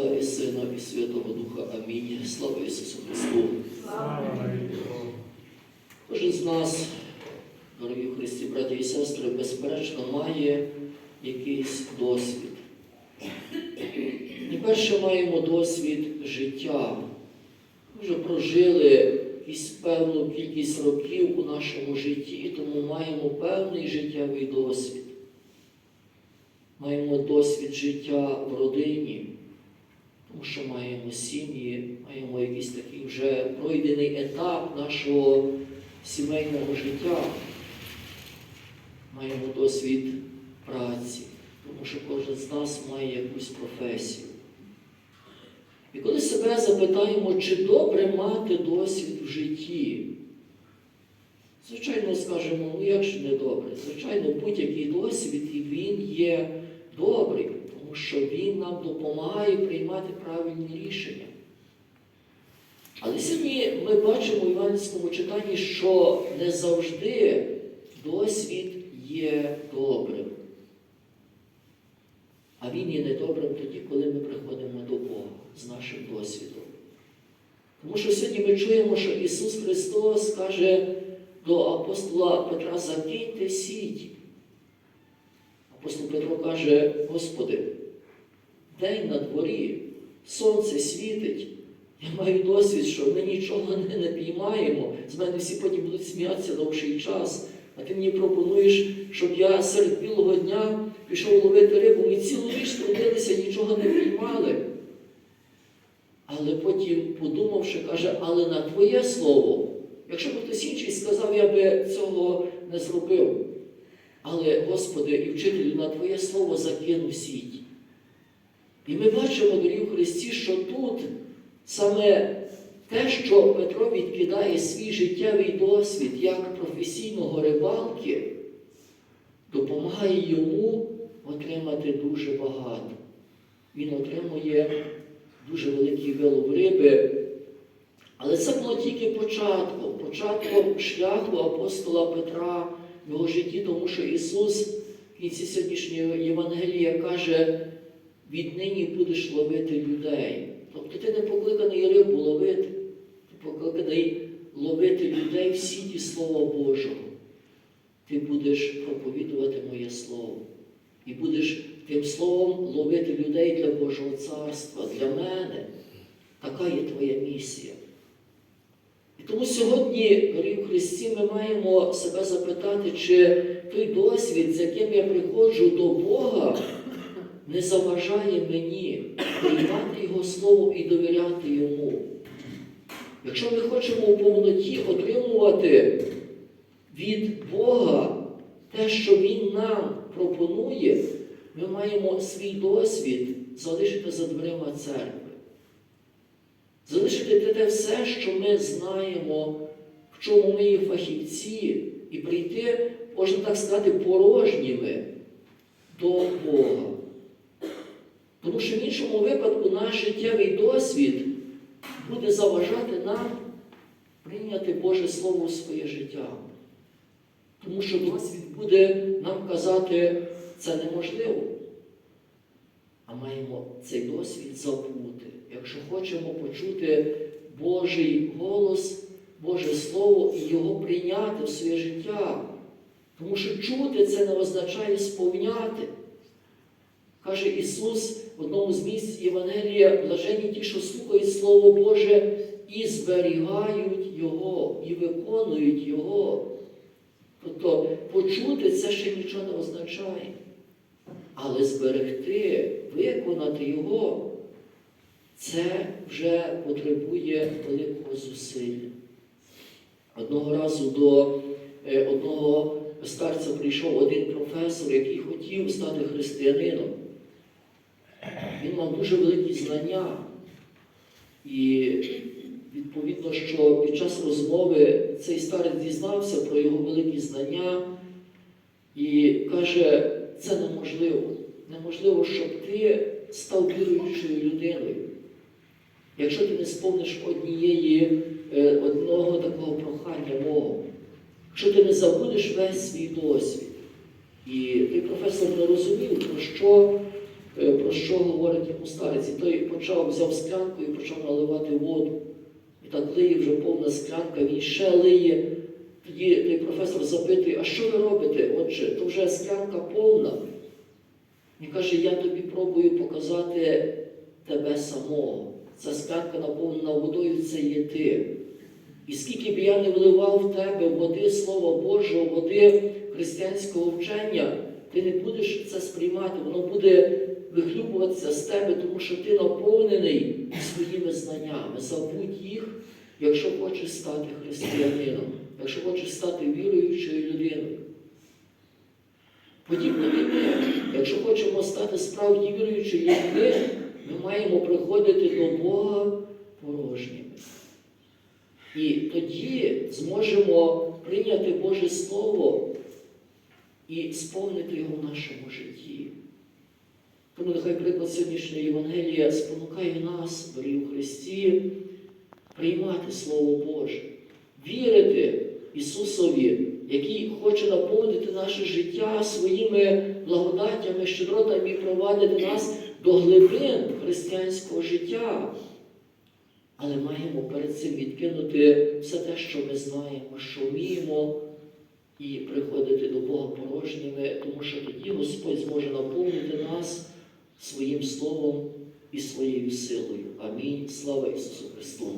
Отця і Сина, і Святого Духа. Амінь. Слава Ісусу Христу! Кожен з нас, дорогі Христі, браті і сестри, безперечно, має якийсь досвід. І перше маємо досвід життя. Ми вже прожили якусь певну кількість років у нашому житті, тому маємо певний життєвий досвід. Маємо досвід життя в родині, тому що маємо сім'ї, маємо якийсь такий вже пройдений етап нашого сімейного життя. Маємо досвід праці, тому що кожен з нас має якусь професію. І коли себе запитаємо, чи добре мати досвід в житті, звичайно, скажемо, ну як ж не добре? Звичайно, будь-який досвід і він є добрий, що він нам допомагає приймати правильні рішення. Але сьогодні ми бачимо в Іванському читанні, що не завжди досвід є добрим. А він є недобрим тоді, коли ми приходимо до Бога з нашим досвідом. Тому що сьогодні ми чуємо, що Ісус Христос каже до апостола Петра, закиньте сіть. Апостол Петро каже, Господи, день на дворі, сонце світить. Я маю досвід, що ми нічого не, не піймаємо. З мене всі потім будуть сміятися довший час. А ти мені пропонуєш, щоб я серед білого дня пішов ловити рибу. Ми цілу ніч трудилися, нічого не піймали. Але потім, подумавши, каже, але на Твоє слово, якщо б хтось інший сказав, я би цього не зробив. Але, Господи, і вчителю, на Твоє слово закинув сіть. І ми бачимо, дорогі в Христі, що тут саме те, що Петро відкидає свій життєвий досвід як професійного рибалки, допомагає йому отримати дуже багато. Він отримує дуже великий вилов риби. Але це було тільки початком, початком шляху апостола Петра в його житті, тому що Ісус в кінці сьогоднішнього Євангелія каже, віднині будеш ловити людей. Тобто ти не покликаний рибу ловити, ти покликаний ловити людей в сіті Слова Божого. Ти будеш проповідувати моє Слово. І будеш тим словом ловити людей для Божого царства, для мене. Така є твоя місія. І тому сьогодні, дорогі Христі, ми маємо себе запитати, чи той досвід, з яким я приходжу до Бога, не заважає мені приймати Його Слово і довіряти Йому. Якщо ми хочемо у повноті отримувати від Бога те, що Він нам пропонує, ми маємо свій досвід залишити за дверима церкви. Залишити те все, що ми знаємо, в чому ми є фахівці, і прийти, можна так сказати, порожніми до Бога. Тому що в іншому випадку наш життєвий досвід буде заважати нам прийняти Боже Слово в своє життя. Тому що досвід буде нам казати, це неможливо. А маємо цей досвід забути. Якщо хочемо почути Божий голос, Боже Слово і його прийняти в своє життя. Тому що чути це не означає сповняти. Каже Ісус в одному з місць Євангелія, блажені ті, що слухають Слово Боже і зберігають Його, і виконують Його. Тобто почути це ще нічого не означає. Але зберегти, виконати Його, це вже потребує великого зусилля. Одного разу до е, одного старця прийшов один професор, який хотів стати християнином. Він мав дуже великі знання. І відповідно, що під час розмови цей старець дізнався про його великі знання і каже, це неможливо. Неможливо, щоб ти став віруючою людиною. Якщо ти не сповниш однієї, е, одного такого прохання мого, якщо ти не забудеш весь свій досвід. І той професор не розумів, про що про що говорить йому старець. І той почав, взяв склянку і почав наливати воду. І так лиє вже повна склянка, він ще лиє. Тоді той професор запитує, а що ви робите? Отже, то вже склянка повна. Він каже, я тобі пробую показати тебе самого. Ця склянка наповнена водою, це є ти. І скільки б я не вливав в тебе води Слова Божого, води християнського вчення, ти не будеш це сприймати, воно буде вихлюбуватися з тебе, тому що ти наповнений своїми знаннями. Забудь їх, якщо хочеш стати християнином, якщо хочеш стати віруючою людиною. Подібно і ми, якщо хочемо стати справді віруючою людьми, ми маємо приходити до Бога порожніми. І тоді зможемо прийняти Боже Слово і сповнити його в нашому житті. Тому нехай приклад сьогоднішньої Євангелія спонукає нас, дорогі у Христі, приймати Слово Боже, вірити Ісусові, який хоче наповнити наше життя своїми благодаттями, щедротами і провадити нас до глибин християнського життя. Але маємо перед цим відкинути все те, що ми знаємо, що вміємо, і приходити до Бога порожніми, тому що тоді Господь зможе наповнити нас своїм Словом і своєю силою. Амінь. Слава Ісусу Христу!